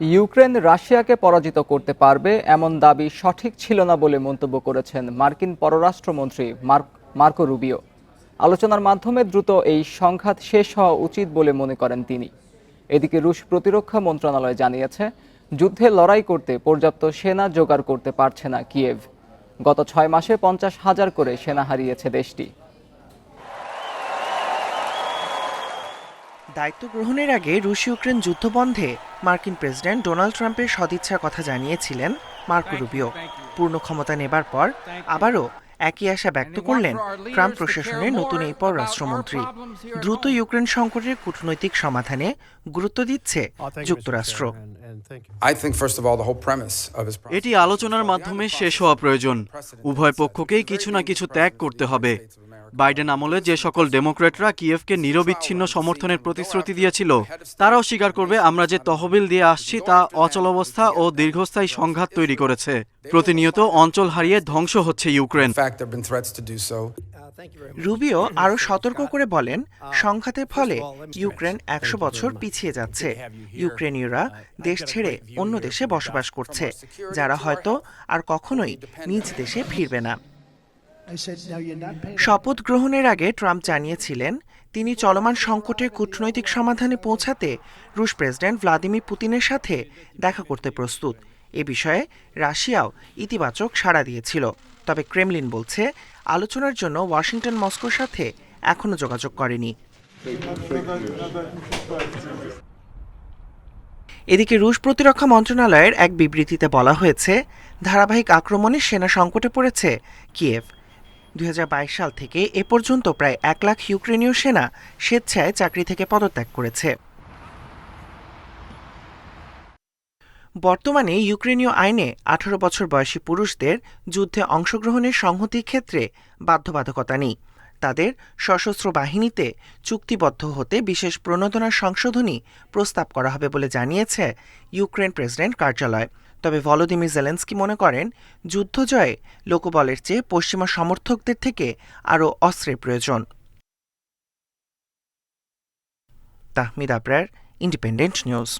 Ukraine রাশিয়াকে পরাজিত করতে পারবে এমন দাবি সঠিক ছিল না বলে মন্তব্য করেছেন মার্কিন পররাষ্ট্রমন্ত্রী মার্ক রুবিও। আলোচনার মাধ্যমে দ্রুত এই সংঘাত শেষ হওয়া উচিত বলে মনে করেন তিনি। এদিকে রুশ প্রতিরক্ষা মন্ত্রণালয় জানিয়েছে, যুদ্ধে লড়াই করতে পর্যাপ্ত সেনা জোগাড় করতে পারছে না কিয়েভ। গত ছয় মাসে পঞ্চাশ হাজার করে সেনা হারিয়েছে দেশটি। দায়িত্ব গ্রহণের আগে রুশ ইউক্রেন যুদ্ধ বন্ধে মার্কিন প্রেসিডেন্ট ডোনাল্ড ট্রাম্পের সদিচ্ছার কথা জানিয়েছিলেন মার্কো রুবিও। পূর্ণ ক্ষমতা নেবার পর আবারও একই আশা ব্যক্ত করলেন ট্রাম্প প্রশাসনের নতুন এই পররাষ্ট্রমন্ত্রী দ্রুত ইউক্রেন সংকটের কূটনৈতিক সমাধানে গুরুত্ব দিচ্ছে যুক্তরাষ্ট্র। Of his এটি আলোচনার মাধ্যমে শেষ হওয়া প্রয়োজন। উভয় পক্ষকেই কিছু না কিছু ত্যাগ করতে হবে। বাইডেন আমলে যে সকল ডেমোক্র্যাটরা কিয়েভকে নিরবিচ্ছিন্ন সমর্থনের প্রতিশ্রুতি দিয়েছিল তারাও স্বীকার করবে আমরা যে তহবিল দিয়ে আসছি তা অচলাবস্থা ও দীর্ঘস্থায়ী সংঘাত তৈরি করেছে। প্রতিনিয়ত অঞ্চল হারিয়ে ধ্বংস হচ্ছে ইউক্রেন. রুবিও আরও সতর্ক করে বলেন সংঘাতের ফলে ইউক্রেন একশো বছর পিছিয়ে যাচ্ছে। ইউক্রেনীয়রা দেশ ছেড়ে অন্য দেশে বসবাস করছে যারা হয়তো আর কখনোই নিজ দেশে ফিরবে না। শপথ গ্রহণের আগে ট্রাম্প জানিয়েছিলেন, তিনি চলমান সংকটের কূটনৈতিক সমাধানে পৌঁছাতে রুশ প্রেসিডেন্ট ভ্লাদিমির পুতিনের সাথে দেখা করতে প্রস্তুত। এ বিষয়ে রাশিয়াও ইতিবাচক সাড়া দিয়েছিল। তবে ক্রেমলিন বলছে, আলোচনার জন্য ওয়াশিংটন মস্কোর সাথে এখনও যোগাযোগ করেনি। এদিকে রুশ প্রতিরক্ষা মন্ত্রণালয়ের এক বিবৃতিতে বলা হয়েছে, ধারাবাহিক আক্রমণে সেনা সংকটে পড়েছে কিয়েভ। দুই হাজার বাইশ সাল থেকে এ পর্যন্ত প্রায় এক লাখ ইউক্রেনীয় সেনা স্বেচ্ছায় চাকরি থেকে পদত্যাগ করেছে। বর্তমানে ইউক্রেনীয় আইনে আঠারো বছর বয়সী পুরুষদের যুদ্ধে অংশগ্রহণের সংহতির ক্ষেত্রে বাধ্যবাধকতা নেই। তাদের সশস্ত্র বাহিনীতে চুক্তিবদ্ধ হতে বিশেষ প্রণোদনা সংশোধনী প্রস্তাব করা হবে বলে জানিয়েছে ইউক্রেন প্রেসিডেন্ট কার্যালয়। তবে ভলোদিমির জেলেন্সকি মনে করেন যুদ্ধ জয়ে লোকবলের চেয়ে পশ্চিমা সমর্থকদের থেকে আরও অস্ত্রের প্রয়োজন। Tahmid Abrar, independent news.